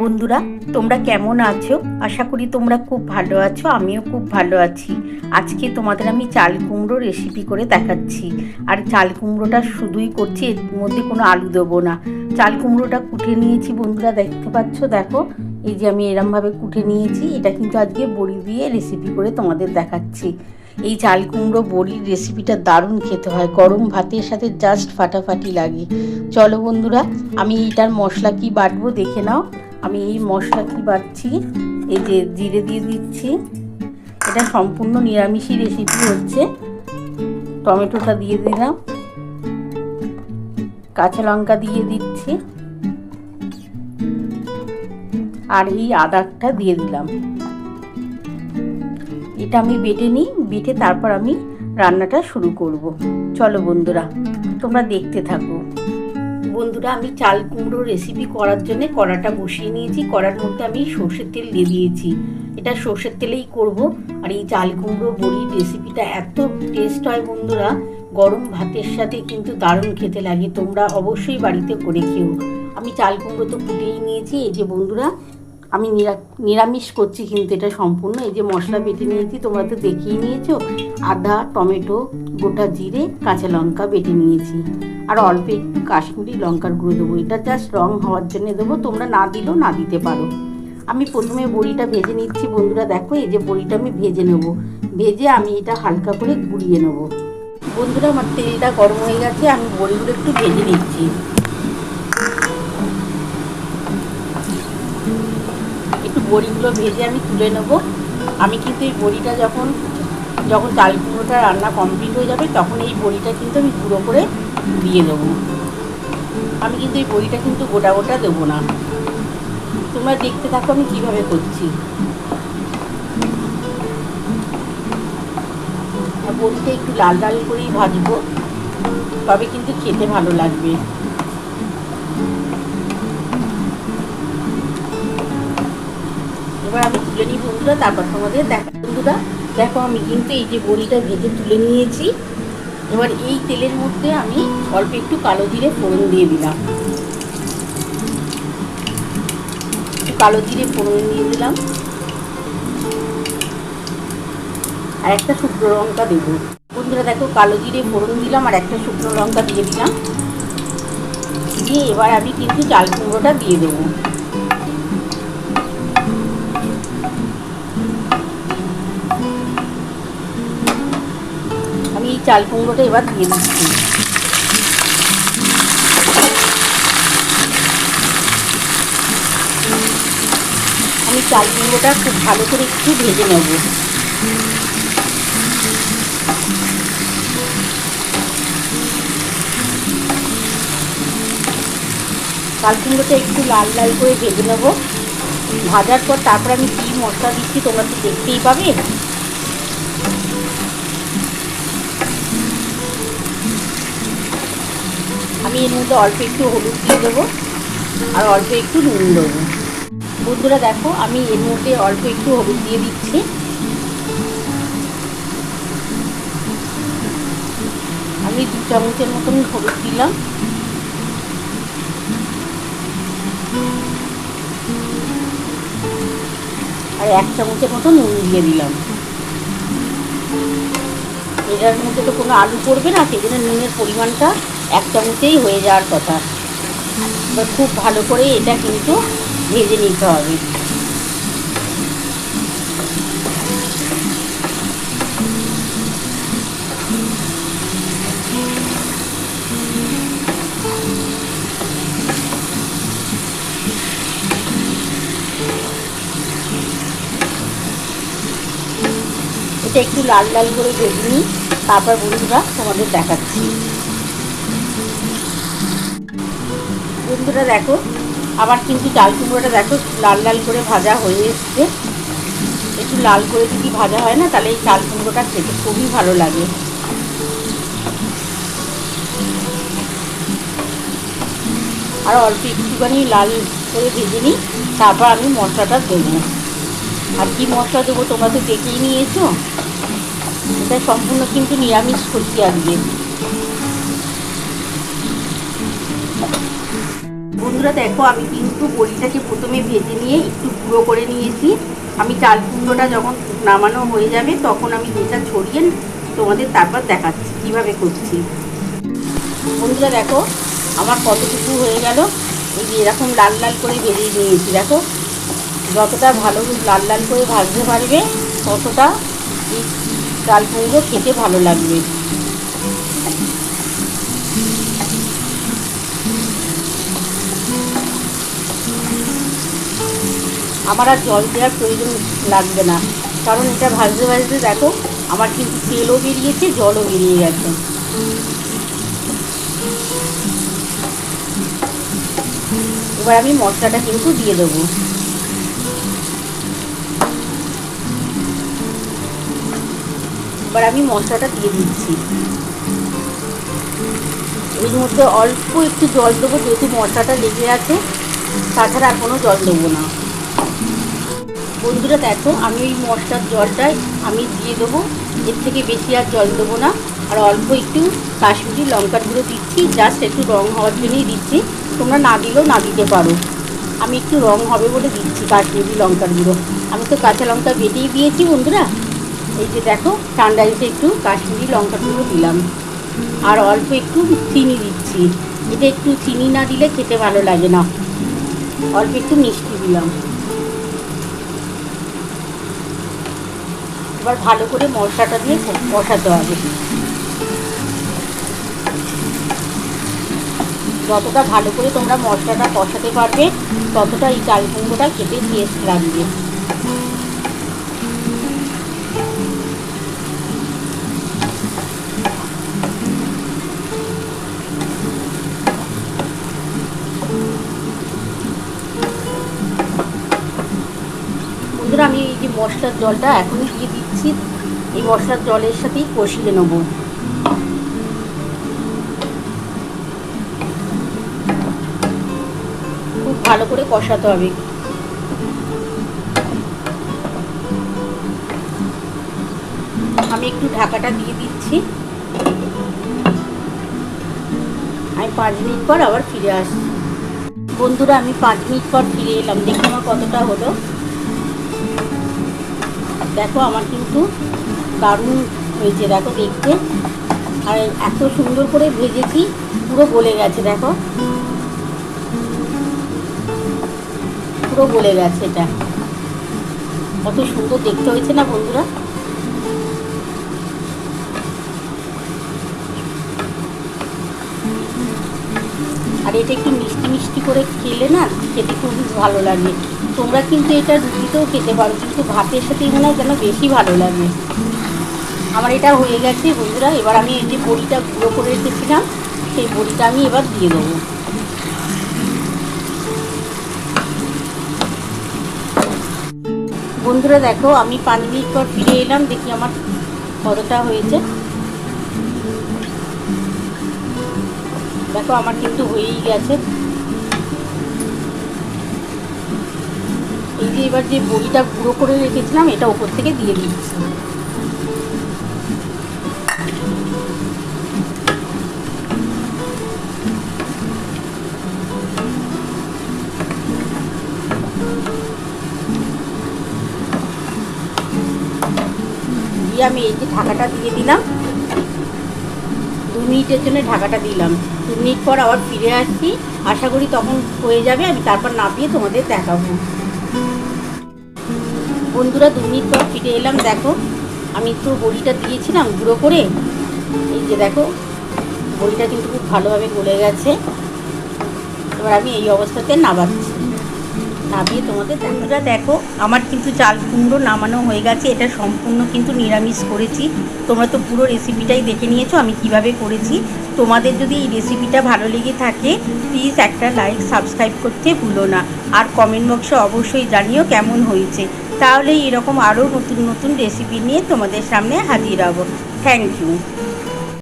বন্ধুরা, তোমরা কেমন আছো? আশা করি তোমরা খুব ভালো আছো, আমিও খুব ভালো আছি। আজকে তোমাদের আমি চাল কুমড়ো রেসিপি করে দেখাচ্ছি। আর চাল কুমড়োটা শুধুই করছি, এর মধ্যে কোনো আলু দেবো না। চাল কুমড়োটা কুটে নিয়েছি বন্ধুরা, দেখতে পাচ্ছ? দেখো, এই যে আমি এরমভাবে কুটে নিয়েছি, এটা কিন্তু আজকে বড়ি দিয়ে রেসিপি করে তোমাদের দেখাচ্ছি। এই চাল কুমড়ো বড়ির রেসিপিটা দারুণ খেতে হয়, গরম ভাতের সাথে জাস্ট ফাটাফাটি লাগে। চলো বন্ধুরা, আমি এইটার মশলা কি বাটবো দেখে নাও। আমি এই মশলা কি বাটছি? এই যে জিরে দিয়ে দিচ্ছি। এটা সম্পূর্ণ নিরামিষই রেসিপি হচ্ছে। টমেটোটা দিয়ে দিলাম। কাঁচা লঙ্কা দিয়ে দিচ্ছি। আর এই আদাটা দিয়ে দিলাম। এটা আমি বেটে নিই, বেটে তারপর আমি রান্নাটা শুরু করব। চলো বন্ধুরা, তোমরা দেখতে থাকো। বন্ধুরা, আমি চাল কুমড়ো রেসিপি করার জন্য কড়াটা বসিয়ে নিয়েছি। কড়ার মধ্যে আমি সর্ষের তেল দিয়ে দিয়েছি। এটা সর্ষের তেলেই করব। আর এই চাল কুমড়ো বড়ির রেসিপিটা এত টেস্ট হয় বন্ধুরা, গরম ভাতের সাথে কিন্তু দারুণ খেতে লাগে। তোমরা অবশ্যই বাড়িতে করে খেও। আমি চাল কুমড়ো তো কুটেই নিয়েছি। এই যে বন্ধুরা আমি নিরামিষ করছি কিন্তু এটা সম্পূর্ণ। এই যে মশলা বেটে নিয়েছি তোমরা তো দেখিয়ে নিয়েছো। আদা টমেটো গোটা জিরে কাঁচা লঙ্কা বেটে নিয়েছি। আর অল্প একটু কাশ্মীরি লঙ্কার গুঁড়ো দেবো। এটা জাস্ট রং হওয়ার জন্য দেবো। তোমরা না দিলেও না দিতে পারো। আমি প্রথমে বড়িটা ভেজে নিচ্ছি। বন্ধুরা দেখো এই যে বড়িটা আমি ভেজে নেব। ভেজে আমি এটা হালকা করে গুঁড়িয়ে নেব। বন্ধুরা আমার তেলটা গরম হয়ে গেছে। আমি বড়িগুলো একটু ভেজে নিচ্ছি। বড়িগুলো ভেজে আমি তুলে নেব। আমি কিন্তু এই বড়িটা যখন যখন চাল কুমড়োটা রান্না কমপ্লিট হয়ে যাবে, তখন এই বড়িটা কিন্তু আমি গুঁড়ো করে দিয়ে দেবো। আমি কিন্তু এই বড়িটা কিন্তু গোটা গোটা দেবো না। তোমরা দেখতে থাকো আমি কীভাবে করছি। বড়িটা একটু লাল লাল করেই ভাজবো, তবে কিন্তু খেতে ভালো লাগবে। এবার আমি তুলে নিই বন্ধুরা, তারপর তোমাদের দেখা বন্ধুরা, দেখো আমি কিন্তু এই যে বড়িটা ভেজে তুলে নিয়েছি। এবার এই তেলের মধ্যে আমি অল্প একটু কালো জিরে ফোড়ন দিয়ে দিলাম। কালো জিরে ফোড়ন দিয়ে দিলাম। আর একটা শুকনো লঙ্কা দেবো। বন্ধুরা, দেখো কালো জিরে ফোড়ন দিলাম আর একটা শুকনো লঙ্কা দিয়ে দিলাম। দিয়ে এবার আমি কিন্তু চাল কুমড়োটা দিয়ে দেবো। চাল কুমড়োটা এবার দিয়ে দিচ্ছি। আমি চাল কুমড়োটা খুব ভালো করে একটু ভেজে নেব। চাল কুমড়োটা একটু লাল লাল করে ভেজে নেব। ভাজার পর তারপর আমি কী মশলা দিচ্ছি তোমরা তো দেখতেই পাবে। আমি এর মধ্যে অল্প একটু হলুদ দিয়ে দেবো আর অল্প একটু নুন দেবো। বন্ধুরা দেখো, আমি এর মধ্যে অল্প একটু হলুদ দিয়ে দিচ্ছি। আমি দু চামচের মতন হলুদ দিলাম। আর এক চামচের মতো নুন দিয়ে দিলাম। এটার মধ্যে তো কোনো আলু পড়বে না, সেই জন্য নুনের পরিমাণটা এক হয়ে যাওয়ার কথা। এবার খুব ভালো করে এটা কিন্তু ভেজে নিতে হবে। এটা একটু লাল লাল করে ভেজে নিই, তারপর বন্ধুরা তোমাদের দেখাচ্ছি। বন্ধুরা দেখো। আবার কিন্তু চাল কুমড়োটা দেখো, লাল লাল করে ভাজা হয়ে এসছে। একটু লাল করে যদি ভাজা হয় না, তাহলে এই চাল কুমড়োটা খেতে খুবই ভালো লাগে। আর অল্প একটুখানি লাল করে ভেজে নিই, তারপর আমি মশলাটা দেবো। আর কি মশলা দেবো তোমরা তো দেখেই নিয়েছো? এটা সম্পূর্ণ কিন্তু নিরামিষ করছি আজকে। বন্ধুরা, দেখো, আমি কিন্তু বড়িটাকে প্রথমে ভেজে নিয়ে একটু গুঁড়ো করে নিয়েছি। আমি চাল কুমড়োটা যখন নামানো হয়ে যাবে, তখন আমি যেটা ছড়িয়ে তোমাদের তারপর দেখাচ্ছি, কীভাবে করছি। বন্ধুরা, দেখো, আমার কতটুকু হয়ে গেল। এই যে এরকম লাল লাল করে ভেজে নিয়েছি, দেখো। যতটা ভালো লাল লাল করে ভাজতে পারবে, ততটা এই চাল কুমড়ো খেতে ভালো লাগবে। আমার আর জল দেওয়ার প্রয়োজন লাগবে না। কারণ এটা ভাজতে ভাজতে দেখো, আমার কিন্তু তেলও বেরিয়েছে, জলও বেরিয়ে গেছে। এবার আমি মশলাটা কিন্তু দিয়ে দেবো। এবার আমি মশলাটা দিয়ে দিচ্ছি। এর মধ্যে অল্প একটু জল দেবো, যেহেতু মশলাটা লেগে আছে, তাছাড়া আর কোনো জল দেবো না। বন্ধুরা, দেখো, আমি ওই মশলার জলটাই আমি দিয়ে দেবো। এর থেকে বেশি আর জল দেবো না। আর অল্প একটু কাশ্মীরি লঙ্কার গুঁড়ো দিচ্ছি জাস্ট একটু রং হওয়ার জন্যই দিচ্ছি। তোমরা না দিলেও না দিতে পারো। আমি একটু রং হবে বলে দিচ্ছি কাশ্মীরি লঙ্কার গুঁড়ো। আমি তো কাঁচা লঙ্কা বেটেই দিয়েছি বন্ধুরা। এই যে দেখো, ঠান্ডা এসে একটু কাশ্মীরি লঙ্কার গুঁড়ো দিলাম। আর অল্প একটু চিনি দিচ্ছি। এটা একটু চিনি না দিলে খেতে ভালো লাগে না। অল্প একটু মিষ্টি দিলাম। এবার ভালো করে মশলাটা দিয়ে কষাতে হবে। যতটা ভালো করে তোমরা মশলাটা কষাতে পারবে, ততটা এই চাল কুমড়োটা খেতে টেস্ট লাগবে। আমি এই যে মশলার জলটা এখনই দিয়ে দিচ্ছি। এই মশলার জলের সাথেই কষিয়ে নেব। খুব ভালো করে কষাতে হবে। আমি একটু ঢাকাটা দিয়ে দিচ্ছি। আমি পাঁচ মিনিট পর আবার ফিরে আসছি। বন্ধুরা, আমি পাঁচ মিনিট পর ফিরে এলাম। দেখি আমার কতটা হলো। দেখো আমার কিন্তু দারুণ হয়েছে, দেখো দেখতে। আর এত সুন্দর করে ভেজেছি, পুরো গলে গেছে, দেখো। পুরো গলে গেছে এটা। কত সুন্দর দেখতে হয়েছে না বন্ধুরা? আর এটা একটু মিষ্টি করে খেলে না খেতে খুবই ভালো লাগে। তোমরা কিন্তু এটা রুটিতেও খেতে পারো, কিন্তু ভাতের সাথে মনে হয় যেন বেশি ভালো লাগে। আমার এটা হয়ে গেছে বন্ধুরা, এবার আমি এই যে বড়িটা গুঁড়ো করে রেখেছিলাম, সেই বড়িটা আমি এবার দিয়ে দেবো। বন্ধুরা দেখো, আমি পাঁচ মিনিট পর ফিরে এলাম, দেখি আমার কতটা হয়েছে। দেখো, আমার কিন্তু হয়েই গেছে। এই যে এবার যে বড়িটা গুঁড়ো করে রেখেছিলাম, এটা ওপর থেকে দিয়ে দিচ্ছি দিয়ে আমি এই যে ঢাকাটা দিয়ে দিলাম। দু মিনিটের জন্য ঢাকাটা দিলাম। দু মিনিট পর আবার ফিরে আসছি। আশা করি তখন হয়ে যাবে, আমি তারপর নামিয়ে তোমাদের দেখাবো। বন্ধুরা, দু মিনিট পর ফিরে এলাম, দেখো। আমি তো বড়িটা দিয়েছিলাম, গুঁড়ো করে। এই যে দেখো, বড়িটা কিন্তু খুব ভালোভাবে গলে গেছে। এবার আমি এই অবস্থাতে নাবাচ্ছি নামিয়ে তোমাদের বন্ধুরা, দেখো, আমার কিন্তু চাল কুমড়ো নামানো হয়ে গেছে। এটা সম্পূর্ণ কিন্তু নিরামিষ করেছি। তোমরা তো পুরো রেসিপিটাই দেখে নিয়েছো, আমি কীভাবে করেছি। তোমাদের যদি এই রেসিপিটা ভালো লেগে থাকে প্লিজ একটা লাইক সাবস্ক্রাইব করতে ভুলো না। আর কমেন্ট বক্সে অবশ্যই জানিও কেমন হয়েছে। তাহলে এরকম আরও নতুন নতুন রেসিপি নিয়ে তোমাদের সামনে হাজির হব। Thank you